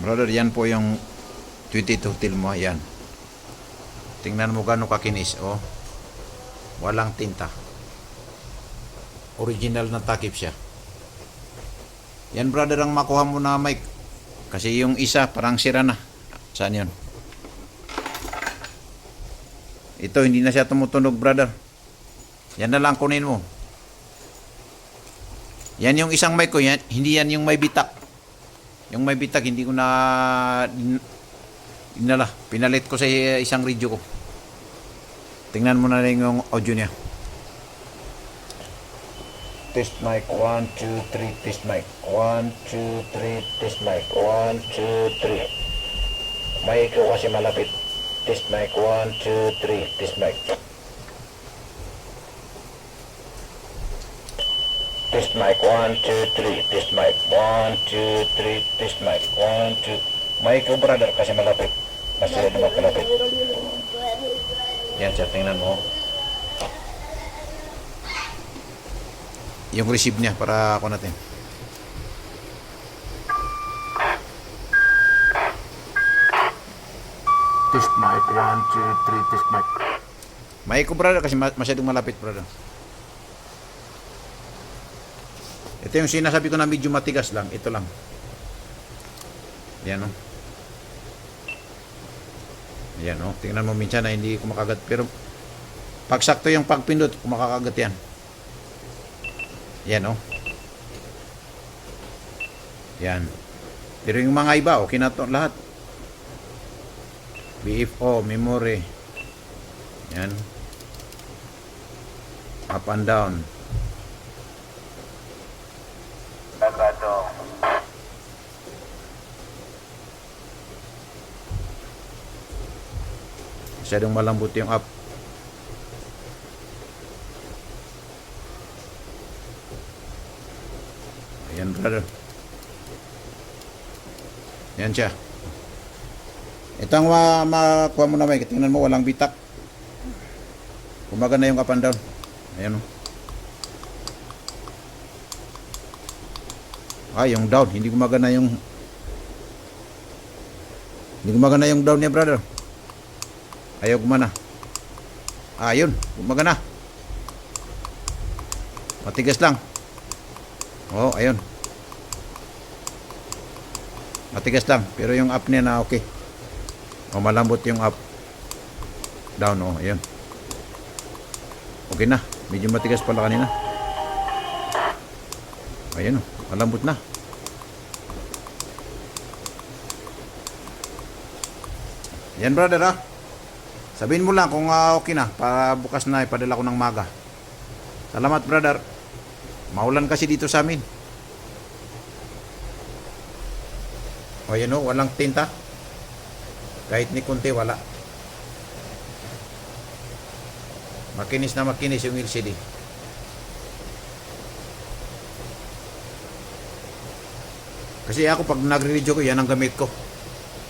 Brother, yan po yung 22 til mo. Yan. Tingnan mo gano'ng kakinis. Oh. Walang tinta. Original na takip siya. Yan brother ang makuha mo na mic. Kasi yung isa parang sira na. Saan yun? Ito hindi na siya tumutunog brother. Yan na lang kunin mo. Yan yung isang mic ko. Yan, hindi yan yung may bitak. Yung may bitak hindi ko na dinala. Pinalit ko sa isang radio ko. Tingnan mo na rin yung audio niya. Test mic 1, 2, 3, test mic 1, 2, 3, test mic 1, 2, 3 Mic ko kasi malapit Test mic 1, 2, 3, test mic Test mic 1, 2, 3, test mic 1, 2, 3, test mic 1, 2 Mic ko brother kasi malapit. Masyado naman kalapit Yan sir, tingnan mo. Yung receive niya para ako natin. Test mic, 1, 2, 3, test mic. Mic ko brother kasi ma- masyadong malapit brother. Ito yung sinasabi ko na medyo matigas lang, ito lang. Yan o. Yan o, tingnan mo minsan na hindi kumakagat pero pag sakto yung pagpindot, kumakakagat yan. Yan oh. Yan. Pero yung mga iba, okay na to lahat. BFO, memory. Yan. Up and down. Masyadong malambot yung up. Ayan, brother. Yan siya. Ito ang ma makuha mo na may. Tingnan mo, walang bitak. Kumaga na yung up and down. Ayan o. Ah, yung down. Hindi gumagana yung... Hindi gumagana yung down niya, brother. Ayaw gumana. Ah, yun. Gumagana. Matigas lang. Oh, ayun. Matigas lang. Pero yung up niya na okay. O malambot yung up. Down, oh, ayun. Okay na. Medyo matigas pala kanina. Ayun, oh. Malambot na. Yan, brother, ah. Sabihin mo lang kung ah, okay na para bukas na ipadala ko ng maga. Salamat, brother. Maulan kasi dito sa amin. O yan o, walang tinta. Kahit ni kunti, wala. Makinis na makinis yung LCD. Kasi ako pag nagre-radio ko, yan ang gamit ko.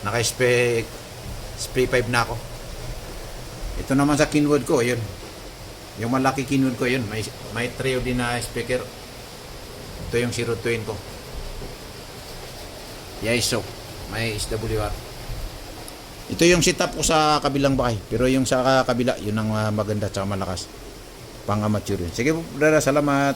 Naka-spray spray 5 na ako. Ito naman sa Kinwood ko, yun. Yung malaki Kinwood ko, yun. May, may trio din na speaker. Ito yung 020 ko. Yaiso. May SWR. Ito yung setup ko sa kabilang bahay. Pero yung sa kabila, yun ang ah, maganda at malakas. Pang amateur yun. Sige brother, salamat.